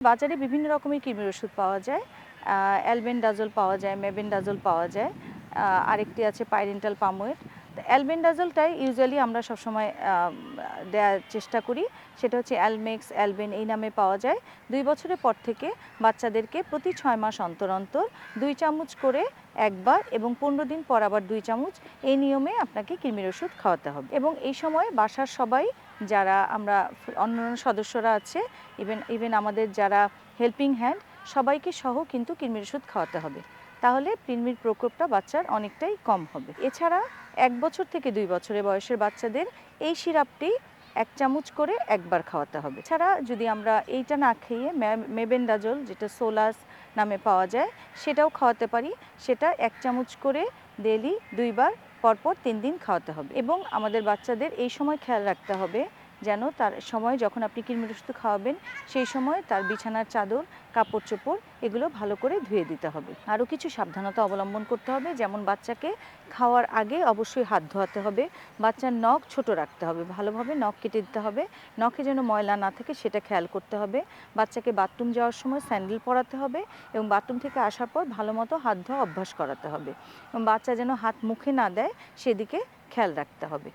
বাজারে বিভিন্ন রকমের কৃমির ওষুধ পাওয়া যায় অ্যালবেন্ডাজল পাওয়া যায় মেবেন্ডাজল পাওয়া যায় আরেকটি আছে পাইরেন্টাল পামোয়েট অ্যালবেন্ডাজলটাই ইউজুয়ালি আমরা সবসময় দেওয়ার চেষ্টা করি। সেটা হচ্ছে অ্যালমেক্স, অ্যালবেন এই নামে পাওয়া যায়। দুই বছরের পর থেকে বাচ্চাদেরকে প্রতি ছয় মাস অন্তর অন্তর দুই চামচ করে একবার এবং পনেরো দিন পর আবার দুই চামচ এই নিয়মে আপনাকে কৃমির ওষুধ খাওয়াতে হবে। এবং এই সময় বাসার সবাই যারা আমরা অন্যান্য সদস্যরা আছে ইভেন ইভেন আমাদের যারা হেল্পিং হ্যান্ড সবাইকে সহ কিন্তু কৃমির ওষুধ খাওয়াতে হবে। তাহলে কৃমির প্রকোপটা বাচ্চার অনেকটাই কম হবে। এছাড়া এক বছর থেকে দুই বছরের বয়সের বাচ্চাদের এই সিরাপটি এক চামচ করে একবার খাওয়াতে হবে। ছাড়া যদি আমরা এইটা না খেয়ে মেবেন্ডাজল, যেটা সোলাস নামে পাওয়া যায়, সেটাও খাওয়াতে পারি। সেটা এক চামচ করে ডেলি দুইবার, পরপর তিন দিন খাওয়াতে হবে। এবং আমাদের বাচ্চাদের এই সময় খেয়াল রাখতে হবে যেন তার সময় যখন আপনি কৃমির ওষুধ খাওয়াবেন, সেই সময় তার বিছানার চাদর, কাপড় চোপড় এগুলো ভালো করে ধুয়ে দিতে হবে। আরও কিছু সাবধানতা অবলম্বন করতে হবে, যেমন বাচ্চাকে খাওয়ার আগে অবশ্যই হাত ধোয়াতে হবে, বাচ্চার নখ ছোট রাখতে হবে, ভালোভাবে নখ কেটে দিতে হবে, নখে যেন ময়লা না থাকে সেটা খেয়াল করতে হবে, বাচ্চাকে বাথরুম যাওয়ার সময় স্যান্ডেল পরাতে হবে এবং বাথরুম থেকে আসার পর ভালো মতো হাত ধোয়া অভ্যাস করাতে হবে। এবং বাচ্চা যেন হাত মুখে না দেয়, সেদিকে খেয়াল রাখতে হবে।